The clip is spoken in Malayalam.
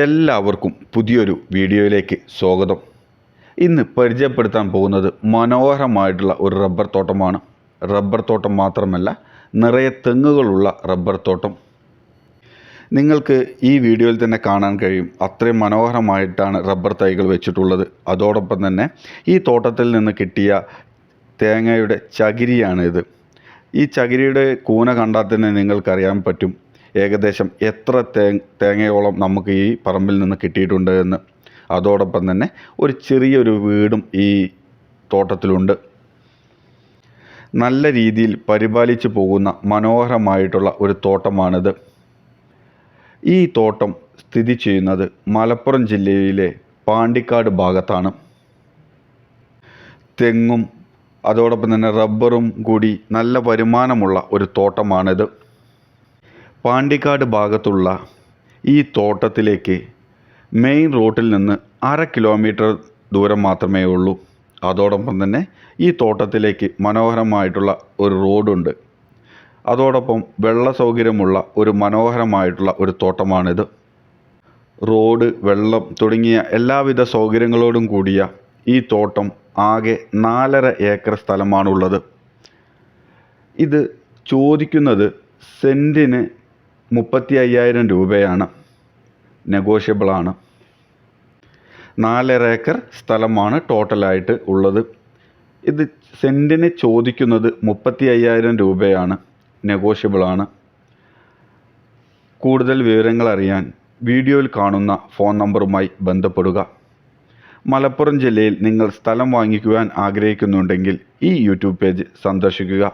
എല്ലാവർക്കും പുതിയൊരു വീഡിയോയിലേക്ക് സ്വാഗതം. ഇന്ന് പരിചയപ്പെടുത്താൻ പോകുന്നത് മനോഹരമായിട്ടുള്ള ഒരു റബ്ബർ തോട്ടമാണ്. റബ്ബർ തോട്ടം മാത്രമല്ല നിറയെ തെങ്ങുകളുള്ള റബ്ബർ തോട്ടം. നിങ്ങൾക്ക് ഈ വീഡിയോയിൽ തന്നെ കാണാൻ കഴിയും അത്രയും മനോഹരമായിട്ടാണ് റബ്ബർ തൈകൾ വെച്ചിട്ടുള്ളത്. അതോടൊപ്പം തന്നെ ഈ തോട്ടത്തിൽ നിന്ന് കിട്ടിയ തേങ്ങയുടെ ചകിരിയാണിത്. ഈ ചകിരിയുടെ കൂന കണ്ടാൽ തന്നെ നിങ്ങൾക്കറിയാൻ പറ്റും ഏകദേശം എത്ര തേങ്ങയോളം നമുക്ക് ഈ പറമ്പിൽ നിന്ന് കിട്ടിയിട്ടുണ്ട് എന്ന്. അതോടൊപ്പം തന്നെ ഒരു ചെറിയൊരു വീടും ഈ തോട്ടത്തിലുണ്ട്. നല്ല രീതിയിൽ പരിപാലിച്ചു പോകുന്ന മനോഹരമായിട്ടുള്ള ഒരു തോട്ടമാണിത്. ഈ തോട്ടം സ്ഥിതി ചെയ്യുന്നത് മലപ്പുറം ജില്ലയിലെ പാണ്ടിക്കാട് ഭാഗത്താണ്. തെങ്ങും അതോടൊപ്പം തന്നെ റബ്ബറും കൂടി നല്ല വരുമാനമുള്ള ഒരു തോട്ടമാണിത്. പാണ്ടിക്കാട് ഭാഗത്തുള്ള ഈ തോട്ടത്തിലേക്ക് മെയിൻ റോട്ടിൽ നിന്ന് അര കിലോമീറ്റർ ദൂരം മാത്രമേ ഉള്ളൂ. അതോടൊപ്പം തന്നെ ഈ തോട്ടത്തിലേക്ക് മനോഹരമായിട്ടുള്ള ഒരു റോഡുണ്ട് അതോടൊപ്പം വെള്ള സൗകര്യമുള്ള ഒരു മനോഹരമായിട്ടുള്ള ഒരു തോട്ടമാണിത്. റോഡ് വെള്ളം തുടങ്ങിയ എല്ലാവിധ സൗകര്യങ്ങളോടും കൂടിയ ഈ തോട്ടം ആകെ നാലര ഏക്കർ സ്ഥലമാണുള്ളത്. ഇത് ചോദിക്കുന്നത് സെന്റിന് മുപ്പത്തി അയ്യായിരം രൂപയാണ് നെഗോഷ്യബിളാണ്. നാലര ഏക്കർ സ്ഥലമാണ് ടോട്ടലായിട്ട് ഉള്ളത്. ഇത് സെന്റിന് ചോദിക്കുന്നത് മുപ്പത്തി അയ്യായിരം രൂപയാണ് നെഗോഷ്യബിളാണ്. കൂടുതൽ വിവരങ്ങൾ അറിയാൻ വീഡിയോയിൽ കാണുന്ന ഫോൺ നമ്പറുമായി ബന്ധപ്പെടുക. മലപ്പുറം ജില്ലയിൽ നിങ്ങൾ സ്ഥലം വാങ്ങിക്കുവാൻ ആഗ്രഹിക്കുന്നുണ്ടെങ്കിൽ ഈ യൂട്യൂബ് പേജ് സന്ദർശിക്കുക.